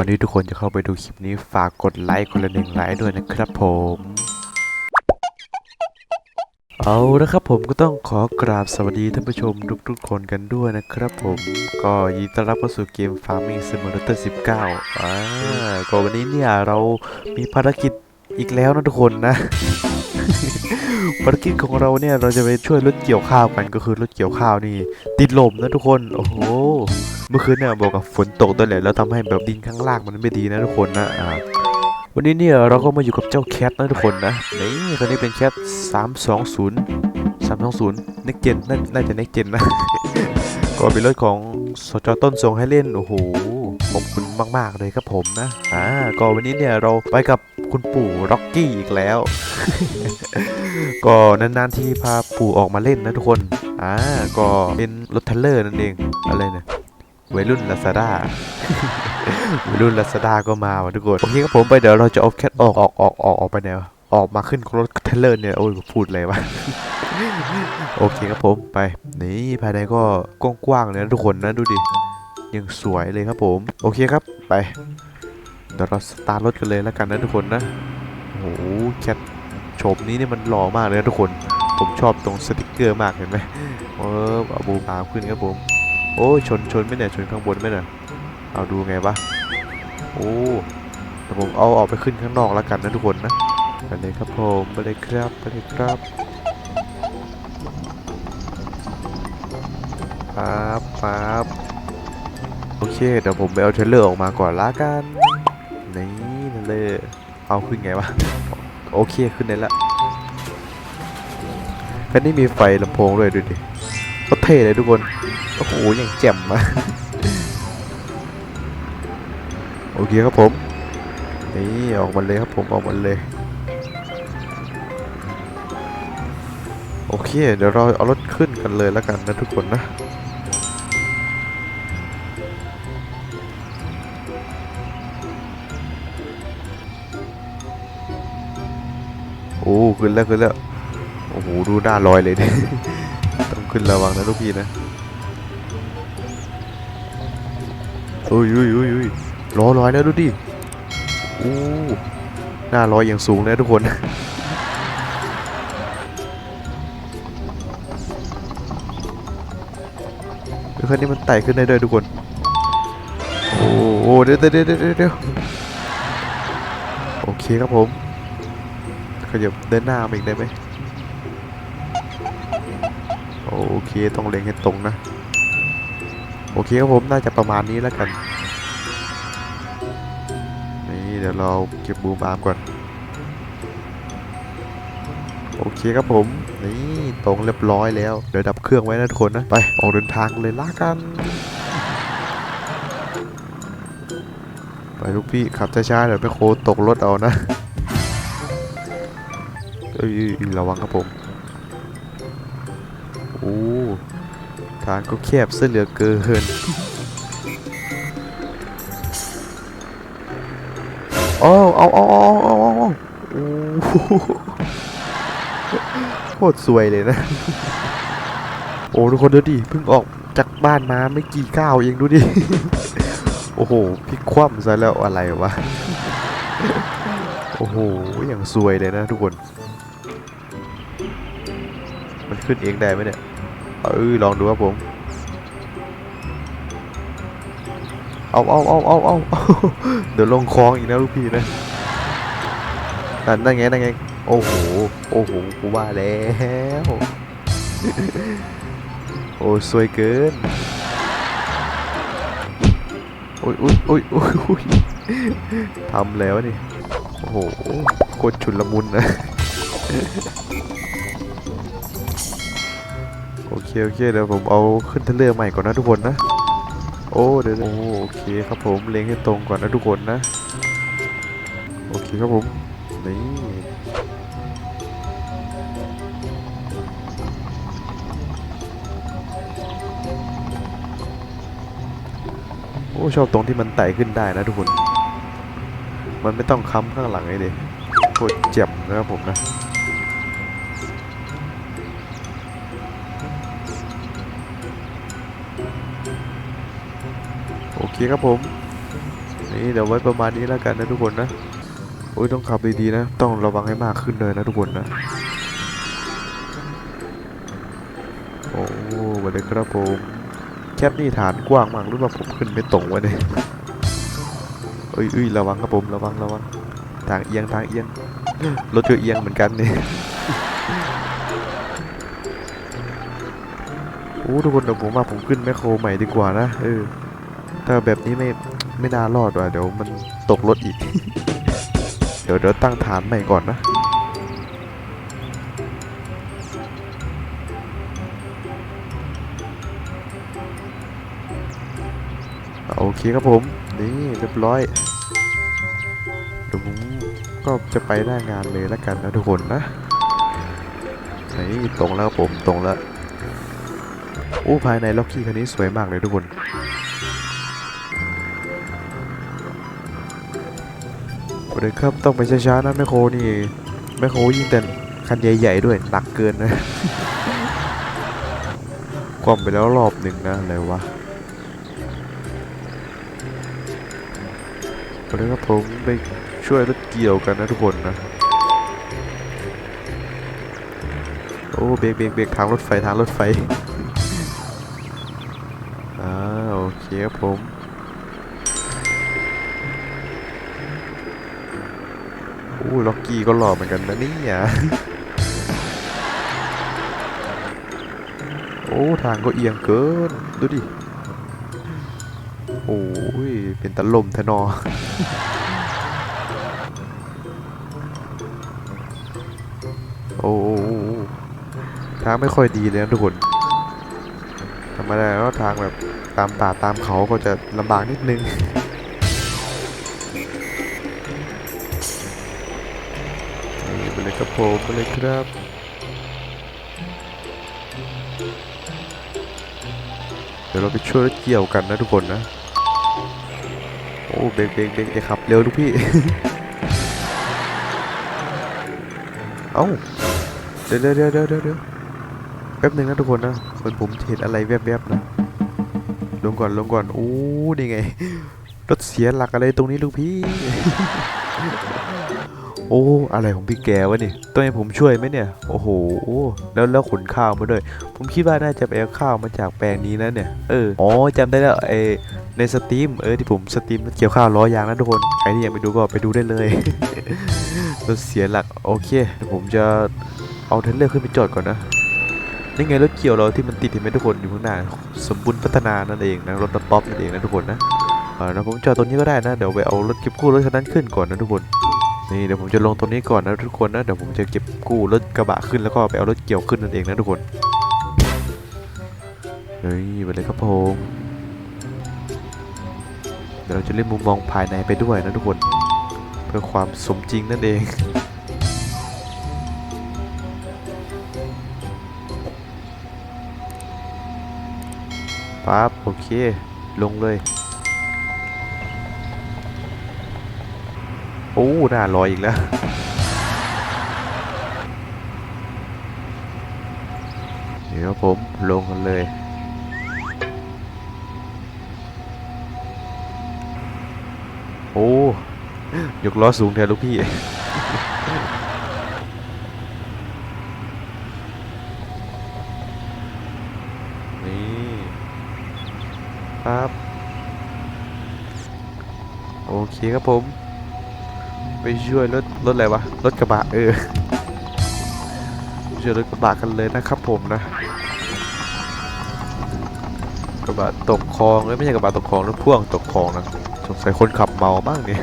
ก่อนที่ทุกคนจะเข้าไปดูคลิปนี้ฝากกดไลค์คนละหนึ่งไลค์ด้วยนะครับผม เอาละครับผมก็ต้องขอกราบสวัสดีท่านผู้ชมทุกๆคนกันด้วยนะครับผม ก็ยินดีต้อนรับเข้าสู่เกม Farming Simulator 19อ่าก็วันนี้เนี่ยเรามีภารกิจอีกแล้วนะทุกคนนะภารกิจของเราเนี่ยเราจะไปช่วยรถเกี่ยวข้าวกันก็คือรถเกี่ยวข้าวนี่ ติดลมนะทุกคน โอ้โห เมื่อคืนเนี่ยบอกกับฝนตกด้วยแหละแล้วทำให้แบบดินข้างล่างมันไม่ดีนะทุกคนนะอ่าวันนี้เนี่ยเราก็มาอยู่กับเจ้าแคทนะทุกคนนะนี่คันนี้เป็นแคท320 320 Next Gen น่าน่าจะ Next Gen นะก็เป็นรถของสจต้นส่งให้เล่นโอ้โหขอบคุณมากๆเลยครับผมนะอ่าก็วันนี้เนี่ยเราไปกับคุณปู่ร็อกกี้อีกแล้ว ก็นานๆที่พาปู่ออกมาเล่นนะทุกคนอ่าก็เป็นรถเทเลอร์นั่นเองอะไรเนี่ย วัยรุ่นลาซาด้าวัยรุ่นลาซาด้าก็มาว่ะทุกคนโอเคครับผมไปเดี๋ยวเราจะเอาแคทออกออกออกออกออกไปแนวออกมาขึ้นรถเทเลอร์เนี่ยโอ้ยพูดอะไรวะโอเคครับผมไปนี่ภายในก็กว้างๆเลยนะทุกคนนะดูดิยังสวยเลยครับผม โอเคครับไปเดี๋ยวเราสตาร์ทรถกันเลยแล้วกันนะทุกคนนะโอ้โหแคทโฉมนี้นี่มันหล่อมากเลยนะทุกคน ผมชอบตรงสติกเกอร์มากเห็นไหมเอออาบูมามขึ้นครับผม โอ้ยชนชนไม่เนี่ยชนข้างบนไม่เนี่ยเอาดูไงวะโอ้เดี๋ยวผมเอาออกไปขึ้นข้างนอกแล้วกันนะทุกคนนะไปเลยครับผมไปเลยครับไปเลยครับครับครับโอเคเดี๋ยวผมไปเอาเทรลเลอร์ออกมาก่อนละกันนี่นั่นเลยเอาขึ้นไงวะโอเคขึ้นได้ละคันนี้มีไฟลำโพงด้วยดูดิก็เท่เลยทุกคน โอ้โหย่างแจ่มอะโอเคครับผมนี่ออกมาเลยครับผมออกมาเลย โอเค เดี๋ยวเราเอารถขึ้นกันเลยแล้วกันนะทุกคนนะโอ้ขึ้นแล้วขึ้นแล้วโอ้โหดูหน้าลอยเลยเนี่ยต้องขึ้นระวังนะทุกพี่นะ อุ้ยอุ้ยอุ้ยอุ้ยล้อลอยแล้วดูดิอู้หน้าลอยอย่างสูงเลยทุกคนเดี๋ยวคันนี้มันไต่ขึ้นได้ด้วยทุกคน โอ้โหเดี๋ยวเดี๋ยวเดี๋ยวโอเคครับผม ขยับเดินหน้ามาอีกได้ไหม โอเค ต้องเล็งให้ตรงนะ อเคครับผมน่าจะประมาณนี้แล้วกันนี่เดี๋ยวเราเก็บบูมอาร์มก่อนโอเคครับผม นี่ตรงเรียบร้อยแล้ว เดี๋ยวดับเครื่องไว้นะทุกคนนะ ไป ออกเดินทางเลยล่ะกัน ไปลูกพี่ขับช้าๆเดี๋ยวไปโคตกรถเอานะเอ้ยระวังครับผม โอ้างก็แคบเส้นเหลือเกินโอ้เอาเอาเอาเอาเอาโอ้โหโคตรสวยเลยนะ โอ้ทุกคนดูดิเพิ่งออกจากบ้านมาไม่กี่ก้าวเองดูดิ โอ้โหพลิกคว่ำซะแล้วอะไรวะ โอ้โหอย่างสวยเลยนะทุกคน มันขึ้นเองได้ไหมเนี่ย เออลองดูครับผม เอาเอาเอาเอาเอาเดี๋ยวลงคลองอีกนะลูกพี่นะนั่นนั่นไงนั่นไง โอ้โห โอ้โห กูว่าแล้ว โอ้สวยเกิน โอ้ยโอ้ยโอ้ยโอ้ยโอ้ยทำแล้วนี่ โอ้โห โคตรชุนละมุนนะ โอเคโอเคเดี๋ยวผมเอาขึ้นเทรลเลอร์ใหม่ก่อนนะทุกคนนะ โอ้เดี๋ยวโอ้โอเคครับผมเล็งให้ตรงก่อนนะทุกคนนะ โอเคครับผมนี่โอ้ชอบตรงที่มันไต่ขึ้นได้นะทุกคน มันไม่ต้องค้ำข้างหลังไอ้เด็โคตรเจ็บนะครับผมนะ เคครับผม นี่เดี๋ยวไว้ประมาณนี้แล้วกันนะทุกคนนะ โอ้ยต้องขับดีๆนะ ต้องระวังให้มากขึ้นเลยนะทุกคนนะ โอ้สวัสดีครับผมแคปนี่ฐานกว้างมากหรือว่าผมขึ้นไม่ตรงวะเนี่ยเอ้ยเอ้ยระวังครับผมระวังระวังทางเอียงทางเอียงรถก็เอียงเหมือนกันเนี่ยโอ้ทุกคนเดี๋ยวผมว่าผมขึ้นแมคโครใหม่ดีกว่านะเออ ถ้าแบบนี้ไม่ไม่น่ารอดว่ะเดี๋ยวมันตกรถอีก เดี๋ยวเดี๋ยวตั้งฐานใหม่ก่อนนะโอเคครับผม นี่เรียบร้อยเดี๋ยวผมก็จะไปหน้างานเลยแล้วกันนะทุกคนนะนี่ตรงแล้วผมตรงแล้วโอ้ภายในล็อกกี้คันนี้สวยมากเลยทุกคน เดี๋ยครับต้องไปช้าๆนะแมคโครนี่แมคโครยิ่งแต่คันใหญ่ๆด้วยหนักเกินนะความไปแล้วรอบหนึ่งนะอะไรวะวันนี้ครับผมไปช่วยรถเกี่ยวกันนะทุกคนนะโอ้เบรกเบรกเบรกทางรถไฟทางรถไฟอ่าโอเคครับผม อ้ล็อกกี้ก็หล่อเหมือนกันนะเนี่ยโอ้ทางก็เอียงเกิน ดูดิ โอ้ย เป็นตะลมแทนอโอ้โอ้โอ้โอ้ทางไม่ค่อยดีเลยนะทุกคนธรรมดาแล้วทางแบบตามป่าตามเขาก็จะลำบากนิดนึง นี่ไปเลยครับผมเลยครับเดี๋ยวเราไปช่วยรถเกี่ยวกันนะทุกคนนะโอ้เบรกเบรกเบรกอย่าขับเร็วลูกพี่ เอ้าเดี๋ยวเดี๋ยวเดี๋ยวเดี๋ยวเดี๋ยวแป๊บหนึ่งนะทุกคนนะเหมือนผมเห็นอะไรแวบๆนะลงก่อนลงก่อนโอ้นี่ไงรถเสียหลักอะไรตรงนี้ลูกพี่ โอ้อะไรของพี่แกวะนี่ต้องให้ผมช่วยไหมเนี่ยโอ้โหแล้วแล้วขนข้าวมาด้วย ผมคิดว่าน่าจะไปเอาข้าวมาจากแปลงนี้นะเนี่ยเอออ๋อจำได้แล้วไอในสตรีมเออที่ผมสตรีมเกี่ยวข้าวล้อยางนะทุกคนใครที่ยังไม่ดูก็ไปดูได้เลยรถเสียหลักโอเคเดี๋ยวผมจะเอาเทรลเลอร์ขึ้นไปจอดก่อนนะนี่ไงรถเกี่ยวเราที่มันติดเห็นไหมทุกคนอยู่ข้างหน้าสมบูรณ์พัฒนานั่นเองนะรถป๊อปนั่นเองนะทุกคนนะเออแล้วผมจอดตรงนี้ก็ได้นะเดี๋ยวไปเอารถเก็บกู้รถคันนั้นขึ้นก่อนนะทุกคน นี่เดี๋ยวผมจะลงตรงนี้ก่อนนะทุกคนนะเดี๋ยวผมจะเก็บกู้รถกระบะขึ้นแล้วก็ไปเอารถเกี่ยวขึ้นนั่นเองนะทุกคนเฮ้ยไปเลยครับผมเดี๋ยวเราจะเล่นมุมมองภายในไปด้วยนะทุกคน เพื่อความสมจริงนั่นเองปั๊บโอเค ลงเลย อ้หน้าลอยอีกแล้วเดี๋ยวผมลงกันเลยโอ้ยกล้อสูงแทนลูกพี่นี่ครับ โอเคครับผม ไปช่วยรถรถอะไรวะรถกระบะเออช่วยรถกระบะกันเลยนะครับผมนะ กระบะตกคลองเอ้ยไม่ใช่กระบะตกคลองรถพ่วงตกคลองนะสงสัยคนขับเมาบ้างเนี่ย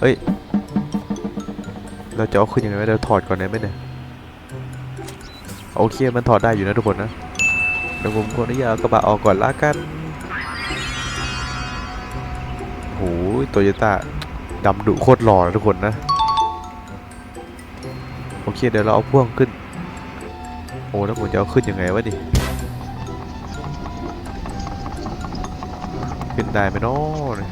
เฮ้ยเราจะเอาขึ้นยังไงเราถอดก่อนได้ไหมเนี่ยโอเคมันถอดได้อยู่นะทุกคนนะเดี๋ยวผมขออนุญาตเอากระบะออกก่อนละกัน ยโตโยต้าดำดุโคตรหล่อนะทุกคนนะ โอเค เดี๋ยวเราเอาพ่วงขึ้น โอ้แล้วผมจะเอาขึ้นยังไงวะดิ ขึ้นได้ไหมนาะเนี่ย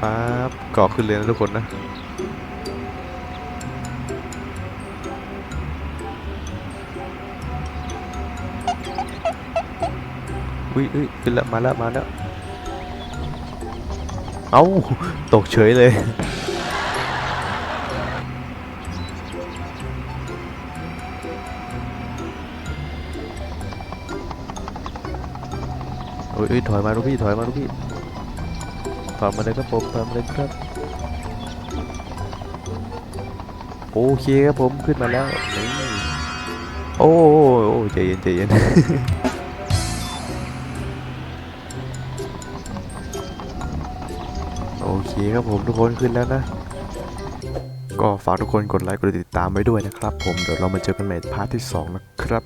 ปั๊บก่อขึ้นเลยนะทุกคนนะ อุ้ยอุ้ยขึ้นแล้วมาแล้วมาแล้วเอ้าตกเฉยเลยโอ้ยเอ้ยถอยมาลูกพี่ถอยมาลูกพี่ถอยมาเลยครับผมถอยมาเลยครับโอเคครับผมขึ้นมาแล้วโอ้โอ้โอ้ใจเย็นใจเย็น เคครับผมทุกคนขึ้นแล้วนะ ก็ฝากทุกคนกดไลค์กดติดตามไว้ด้วยนะครับ ผมเดี๋ยวเรามาเจอกันใหม่พาร์ทที่ 2 นะครับ